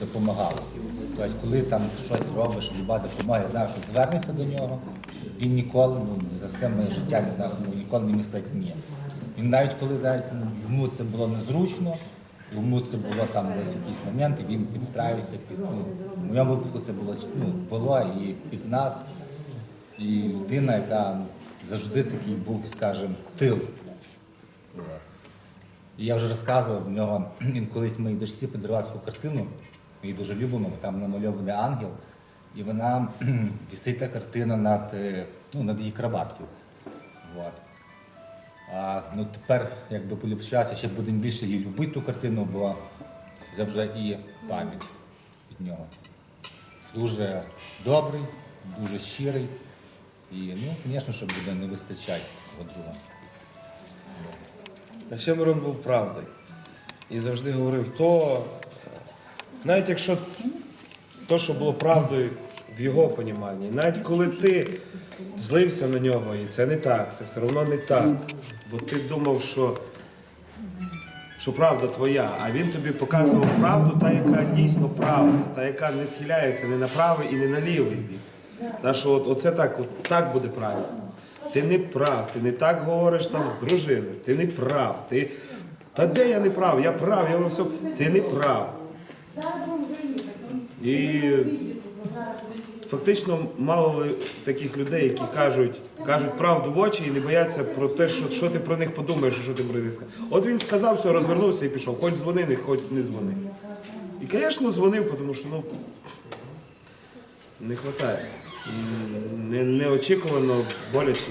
допомагало. Тобто, коли там щось робиш, люба допомога, я знаю, що звернешся до нього, він ніколи, ну, за все моє життя не знаю, ну, ніколи не міг ні. Він навіть коли навіть, ну, йому це було незручно, йому це було там десь якісь моменти, він підстраювався під. Ну, в моєму випадку це було ну, було і під нас, і людина, яка завжди такий був, скажімо, тил. І я вже розказував, в нього він колись моїй дочці подарував таку картину, ми її дуже любимо, там намальований ангел, і вона висить та картина над, е, ну, над її кроваткою. От. А, ну, тепер, якби поліпшався, ще будемо більше її любити ту картину, бо це вже і пам'ять від нього. Дуже добрий, дуже щирий. І, ну, звісно, що буде не вистачати друга. А ще Мирон був правдою. І завжди говорив, то, навіть якщо то, що було правдою в його поніманні, навіть коли ти злився на нього, і це не так, це все одно не так. Бо ти думав, що, що правда твоя, а він тобі показував правду, та, яка дійсно правда, та, яка не схиляється ні на правий і не на лівий бік. Та що от, оце так, от, так буде правильно. Ти не прав, ти не так говориш там з дружиною, ти не прав. Ти... Та де я не прав? Я прав, я всьому. Ти не прав. І фактично мало таких людей, які кажуть, кажуть правду в очі і не бояться про те, що, що ти про них подумаєш, що ти про них скажеш. От він сказав, все, розвернувся і пішов. Хоч дзвони, не хоч не дзвони. І, звісно, дзвонив, тому що ну, не вистачає. Не, неочікувано боляче.